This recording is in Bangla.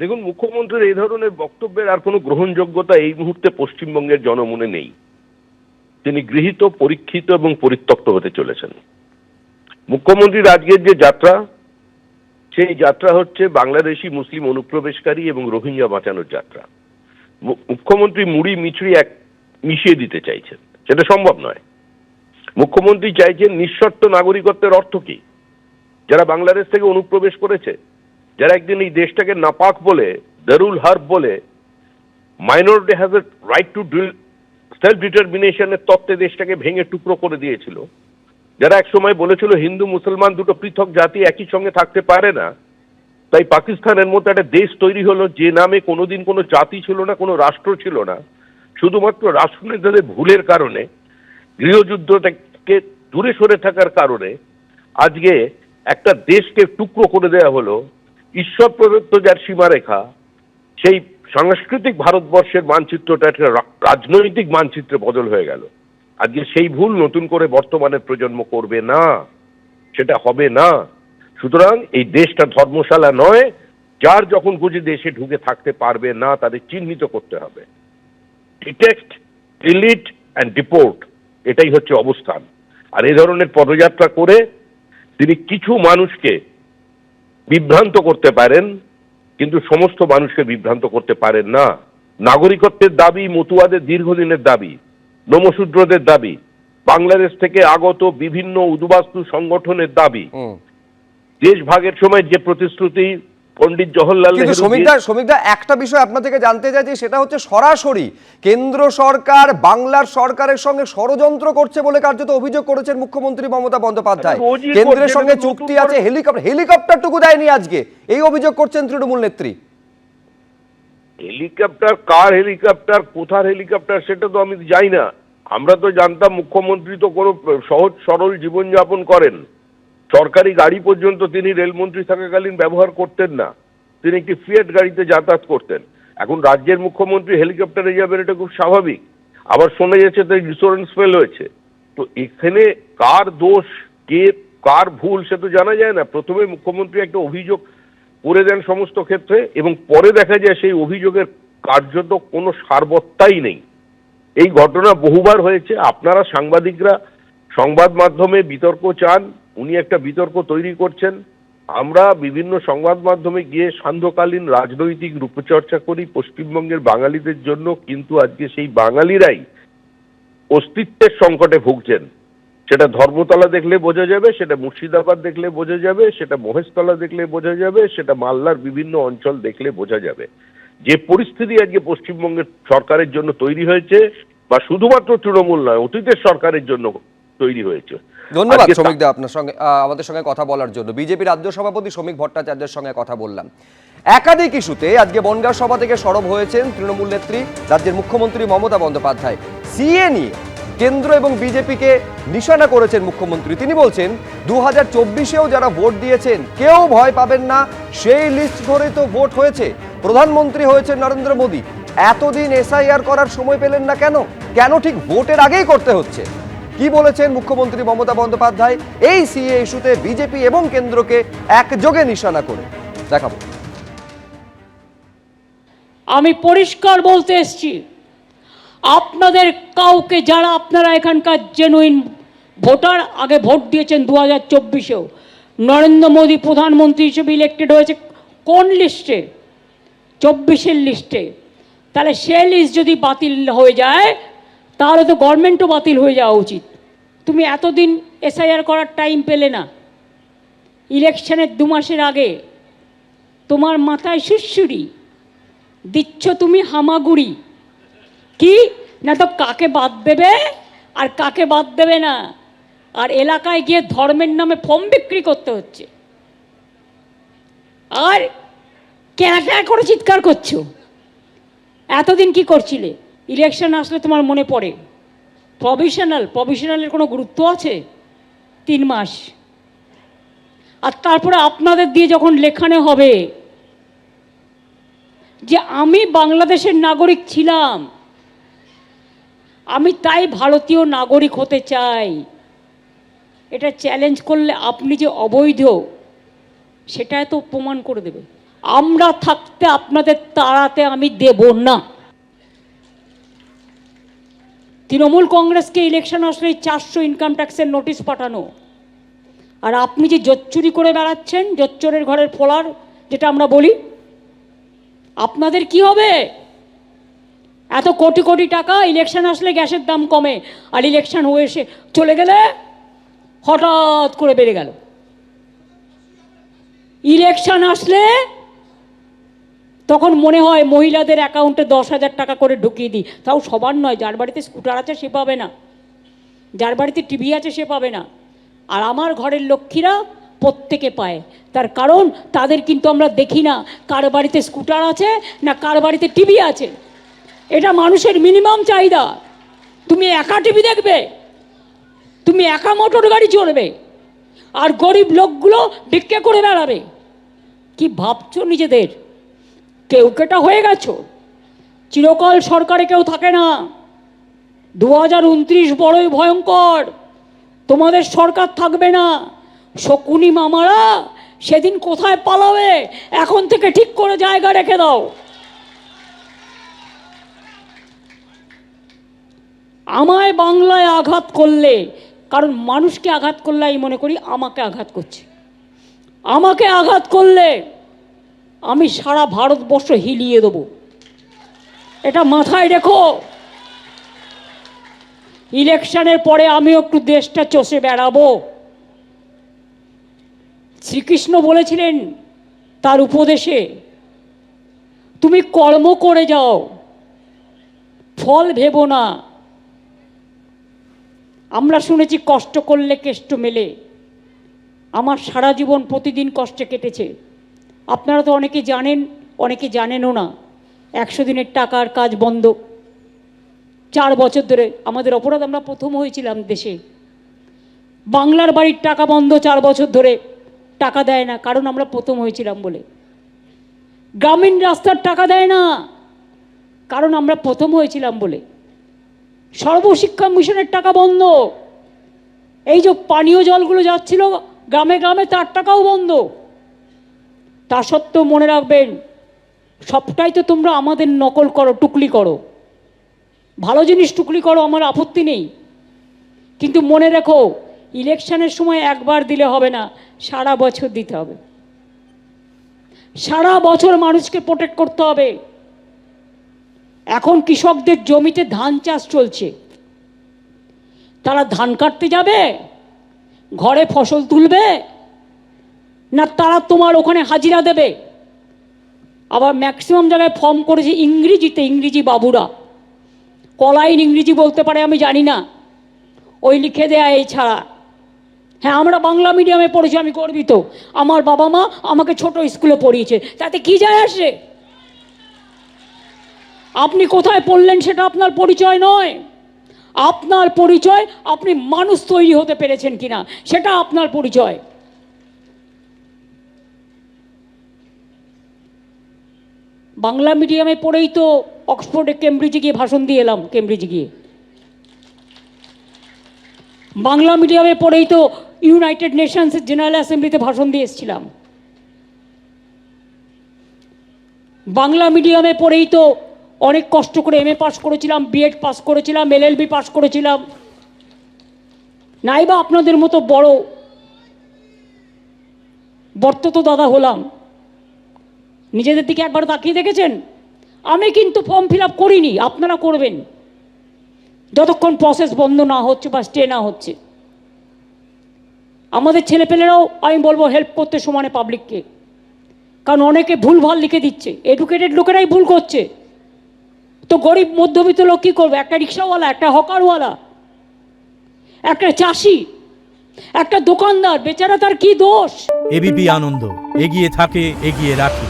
দেখুন, মুখ্যমন্ত্রীর এই ধরনের বক্তব্যের আর কোনো গ্রহণযোগ্যতা এই মুহূর্তে পশ্চিমবঙ্গের জনমনে নেই। তিনি গৃহীত, পরীক্ষিত এবং পরিত্যক্ত হতে চলেছেন। মুখ্যমন্ত্রীর আজকের যে যাত্রা, সেই যাত্রা হচ্ছে বাংলাদেশি মুসলিম অনুপ্রবেশকারী এবং রোহিঙ্গা বাঁচানোর যাত্রা। মুখ্যমন্ত্রী মুড়ি মিছড়ি এক মিশিয়ে দিতে চাইছেন। সেটা সম্ভব নয়। মুখ্যমন্ত্রী চাইছেন নিঃশর্ত নাগরিকত্বের অর্থ কি? যারা বাংলাদেশ থেকে অনুপ্রবেশ করেছে যারা একদিন এই দেশটাকে নাপাক বলে, দারুল হার্ব বলে minority has a right to deal self ডিটারমিনেশনের তত্ত্বে দেশটাকে ভেঙে টুকরো করে দিয়েছিল। যারা এক সময় বলেছিল হিন্দু, মুসলমান দুটো পৃথক জাতি একই সঙ্গে থাকতে পারে না, তাই পাকিস্তানের মতো একটা দেশ তৈরি হলো যে নামে কোনোদিন কোনো জাতি ছিল না, কোনো রাষ্ট্র ছিল না। শুধুমাত্র রাষ্ট্রনেতাদের ভুলের কারণে গৃহযুদ্ধ থেকে দূরে সরে থাকার কারণে আজকে একটা দেশকে টুকরো করে দেওয়া হলো। ঈশ্বর প্রদত্ত যার সীমারেখা, সেই সাংস্কৃতিক ভারতবর্ষের মানচিত্রটা একটা রাজনৈতিক মানচিত্রে বদল হয়ে গেল। আজকে সেই ভুল নতুন করে বর্তমানের প্রজন্ম করবে না, সেটা হবে না। সুতরাং এই দেশটা ধর্মশালা নয়, যার যখন খুঁজে দেশে ঢুকে থাকতে পারবে না, তাদের চিহ্নিত করতে হবে। ডিটেক্ট ডিলিট অ্যান্ড ডিপোর্ট এটাই হচ্ছে অবস্থান। আর এই ধরনের পদযাত্রা করে তিনি কিছু মানুষকে বিভ্রান্ত করতে পারেন কিন্তু সমস্ত মানুষকে বিভ্রান্ত করতে পারেন না। নাগরিকত্বের দাবি মতুয়াদের দীর্ঘদিনের দাবি নমশূদ্রদের দাবি বাংলাদেশ থেকে আগত বিভিন্ন উদ্বাস্তু সংগঠনের দাবি। দেশ ভাগের সময় যে প্রতিশ্রুতি পণ্ডিত জওহরলাল নেহরু শ্রমিকদা শ্রমিকদা একটা বিষয় আপনার থেকে জানতে চাই যে সেটা হচ্ছে সরাসরি কেন্দ্র সরকার বাংলার সরকারের সঙ্গে ষড়যন্ত্র করছে বলে কার্যত অভিযোগ করেছেন মুখ্যমন্ত্রী মমতা বন্দ্যোপাধ্যায়। কেন্দ্রের সঙ্গে চুক্তি আছে হেলিকপ্টার হেলিকপ্টারটুকু দেয়নি আজকে। এই অভিযোগ করছেন তৃণমূল নেত্রী। হেলিকপ্টার কার হেলিকপ্টার কোথার হেলিকপ্টার সেটা তো আমি জানি না। আমরা তো জানতাম মুখ্যমন্ত্রী তো কোনো সহজ সরল জীবনযাপন করেন। সরকারি গাড়ি পর্যন্ত তিনি রেলমন্ত্রী থাকাকালীন ব্যবহার করতেন না। তিনি একটি ফিয়েট গাড়িতে যাতায়াত করতেন। এখন রাজ্যের মুখ্যমন্ত্রী হেলিকপ্টারে যাবেন এটা খুব স্বাভাবিক। আবার শোনা যাচ্ছে তাই ইন্স্যুরেন্স ফেল হয়েছে। তো এখানে কার দোষ, কে, কার ভুল সে তো জানা যায় না। প্রথমে মুখ্যমন্ত্রী একটা অভিযোগ করে দেন সমস্ত ক্ষেত্রে এবং পরে দেখা যায় সেই অভিযোগের কার্যত কোনো সারবত্তাই নেই। এই ঘটনা বহুবার হয়েছে। আপনারা সাংবাদিকরা সংবাদ মাধ্যমে বিতর্ক চান উনি একটা বিতর্ক তৈরি করছেন। আমরা বিভিন্ন সংবাদ মাধ্যমে গিয়ে সান্ধ্যকালীন রাজনৈতিক রূপচর্চা করি, পশ্চিমবঙ্গের বাঙালিদের জন্য, কিন্তু আজকে সেই বাঙালিরাই অস্তিত্বের সংকটে ভুগছেন। সেটা ধর্মতলা দেখলে বোঝা যাবে, সেটা মুর্শিদাবাদ দেখলে বোঝা যাবে, সেটা মহেশতলা দেখলে বোঝা যাবে, সেটা মালদার বিভিন্ন অঞ্চল দেখলে বোঝা যাবে। যে পরিস্থিতি আজকে পশ্চিমবঙ্গের সরকারের জন্য তৈরি হয়েছে, বা শুধুমাত্র তৃণমূল নয়, অতীতের সরকারের জন্য তৈরি হয়েছে। ধন্যবাদ শ্রমিক দা আপনার সঙ্গে আমাদের সঙ্গে কথা বলার জন্য। বিজেপি রাজ্য সভাপতি শ্রমিক ভট্টাচার্যের সঙ্গে কথা বললাম। একাধিক ইস্যুতে আজকে বনগাঁ সভা থেকে সরব হয়েছেন তৃণমূল নেত্রী রাজ্যের মুখ্যমন্ত্রী মমতা বন্দ্যোপাধ্যায়। সিএ নিয়ে কেন্দ্র এবং বিজেপিকে নিশানা করেছেন মুখ্যমন্ত্রী। তিনি বলছেন দু হাজার চব্বিশেও যারা ভোট দিয়েছেন কেউ ভয় পাবেন না সেই লিস্ট ধরে তো ভোট হয়েছে। প্রধানমন্ত্রী হয়েছেন নরেন্দ্র মোদী। এতদিন এসআইআর করার সময় পেলেন না কেন? কেন ঠিক ভোটের আগেই করতে হচ্ছে? কি বলেছেন মুখ্যমন্ত্রী মমতা বন্দ্যোপাধ্যায়? এই সিএ ইস্যুতে বিজেপি এবং কেন্দ্রকে একযোগে নিশানা করে। দেখাবো। আমি পরিষ্কার বলতে এসছি, আপনাদের কাউকে যারা আপনারা এখানকার জেনুইন ভোটার, আগে ভোট দিয়েছেন দু হাজার চব্বিশেও, নরেন্দ্র মোদী প্রধানমন্ত্রী হিসেবে ইলেক্টেড হয়েছে কোন লিস্টে? চব্বিশের লিস্টে। তাহলে সে লিস্ট যদি বাতিল হয়ে যায় তাহলে তো গভর্নমেন্টও বাতিল হয়ে যাওয়া উচিত। তুমি এতদিন এসআইআর করার টাইম পেলে না। ইলেকশনের দু মাসের আগে তোমার মাথায় সুশ্রুরি দিচ্ছ তুমি হামাগুড়ি। কি? না তো কাকে বাদ দেবে? আর কাকে বাদ দেবে না? আর এলাকায় গিয়ে ধর্মের নামে ফর্ম বিক্রি করতে হচ্ছে। আর ক্যাঁচা করে চিৎকার করছ। এতদিন কি করছিলে? ইলেকশন আসলে তোমার মনে পড়ে? প্রভিশনাল প্রভিশনালের কোনো গুরুত্ব আছে? তিন মাস। আর তারপরে আপনাদের দিয়ে যখন লেখানো হবে যে আমি বাংলাদেশের নাগরিক ছিলাম, আমি তাই ভারতীয় নাগরিক হতে চাই, এটা চ্যালেঞ্জ করলে আপনি যে অবৈধ, সেটা তো প্রমাণ করে দেবে। আমরা থাকতে আপনাদের তাড়াতে আমি দেব না। তৃণমূল কংগ্রেসকে ইলেকশন আসলে চারশো ইনকাম ট্যাক্সের নোটিশ পাঠানো। আর আপনি যে জোচ্চুরি করে বেড়াচ্ছেন, জোচ্চরের ঘরের ফোলার, যেটা আমরা বলি, আপনাদের কি হবে? এত কোটি কোটি টাকা ইলেকশন আসলে গ্যাসের দাম কমে, আর ইলেকশন হয়ে এসে চলে গেলে হঠাৎ করে বেড়ে গেল। ইলেকশন আসলে তখন মনে হয় মহিলাদের অ্যাকাউন্টে দশ হাজার টাকা করে ঢুকিয়ে দিই। তাও সবার নয়, যার বাড়িতে স্কুটার আছে সে পাবে না। যার বাড়িতে টিভি আছে সে পাবে না। আর আমার ঘরের লক্ষ্মীরা প্রত্যেকে পায়। তার কারণ তাদের কিন্তু আমরা দেখি না কার বাড়িতে স্কুটার আছে না কার বাড়িতে টিভি আছে। এটা মানুষের মিনিমাম চাহিদা। তুমি একা টিভি দেখবে, তুমি একা মোটর গাড়ি চলবে আর গরিব লোকগুলো ভিক্ষে করে বেড়াবে। কি ভাবছ নিজেদের? কেউ কেটা হয়ে গেছো? চিরকাল সরকারে কেউ থাকে না। দু হাজার উনত্রিশ বড়ই ভয়ঙ্কর। তোমাদের সরকার থাকবে না। শকুনি মামারা সেদিন কোথায় পালাবে? এখন থেকে ঠিক করে জায়গা রেখে দাও। আমায় বাংলায় আঘাত করলে, কারণ মানুষকে আঘাত করলে আমি মনে করি আমাকে আঘাত করছে। আমাকে আঘাত করলে আমি সারা ভারতবর্ষ হিলিয়ে দেবো। এটা মাথায় রেখো। ইলেকশনের পরে আমিও একটু দেশটা চষে বেড়াবো। শ্রীকৃষ্ণ বলেছিলেন তার উপদেশে, তুমি কর্ম করে যাও, ফল ভেবো না। আমরা শুনেছি কষ্ট করলে কেষ্ট মেলে। আমার সারা জীবন প্রতিদিন কষ্টে কেটেছে। আপনারা তো অনেকে জানেন, অনেকে জানেনও না, একশো দিনের টাকার কাজ বন্ধ। চার বছর ধরে আমাদের অপরাধ আমরা প্রথম হয়েছিলাম দেশে। বাংলার বাড়ির টাকা বন্ধ চার বছর ধরে, টাকা দেয় না, কারণ আমরা প্রথম হয়েছিলাম বলে। গ্রামীণ রাস্তার টাকা দেয় না, কারণ আমরা প্রথম হয়েছিলাম বলে। সর্বশিক্ষা মিশনের টাকা বন্ধ। এই যে পানীয় জলগুলো যাচ্ছিল, গ্রামে গ্রামে তার টাকাও বন্ধ। তা সত্ত্বেও মনে রাখবেন, সবটাই তো তোমরা আমাদের নকল করো, টুকলি করো। ভালো জিনিস টুকলি করো, আমার আপত্তি নেই। কিন্তু মনে রেখো, ইলেকশনের সময় একবার দিলে হবে না, সারা বছর দিতে হবে। সারা বছর মানুষকে প্রোটেক্ট করতে হবে। এখন কৃষকদের জমিতে ধান চাষ চলছে। তারা ধান কাটতে যাবে, ঘরে ফসল তুলবে না তারা তোমার ওখানে হাজিরা দেবে। আবার ম্যাক্সিমাম জায়গায় ফর্ম করেছে ইংরেজিতে, ইংরেজি বাবুরা। কলাইন ইংরেজি বলতে পারে, আমি জানি না। ওই লিখে দেয়া এই ছাড়া। হ্যাঁ আমরা বাংলা মিডিয়ামে পড়েছি, আমি গর্বিত। আমার বাবা মা আমাকে ছোট স্কুলে পড়িয়েছে। তাতে কি যায় আসে? আপনি কোথায় পড়লেন সেটা আপনার পরিচয় নয়। আপনার পরিচয়, আপনি মানুষ তৈরি হতে পেরেছেন কিনা, সেটা আপনার পরিচয়। বাংলা মিডিয়ামে পড়েই তো অক্সফোর্ডে কেমব্রিজে গিয়ে ভাষণ দিয়ে এলাম, কেমব্রিজে গিয়ে। বাংলা মিডিয়ামে পড়েই তো ইউনাইটেড নেশনসের জেনারেল অ্যাসেম্বলিতে ভাষণ দিয়ে এসেছিলাম। বাংলা মিডিয়ামে পড়েই তো অনেক কষ্ট করে এম এ পাস করেছিলাম বিএড পাস করেছিলাম এলএলবি পাস করেছিলাম। নাইবা আপনাদের মতো বড় বর্তত দাদা হলাম। নিজেদের দিকে একবার তাকিয়ে দেখেছেন? আমি কিন্তু ফর্ম ফিল আপ করিনি, আপনারা করবেন। যতক্ষণ প্রসেস বন্ধ না হচ্ছে বা স্টে না হচ্ছে। আমাদের ছেলেপেলেরাও, আমি বলব হেল্প করতে সমানে পাবলিককে কারণ অনেকে ভুলভাল লিখে দিচ্ছে। এডুকেটেড লোকেরাই ভুল করছে। তো গরিব মধ্যবিত্ত লোক কী করবে? একটা রিক্সাওয়ালা, একটা হকারওয়ালা, একটা চাষি, একটা দোকানদার, বেচারা তার কি দোষ? এবিপি আনন্দ, এগিয়ে থাকে, এগিয়ে রাখে।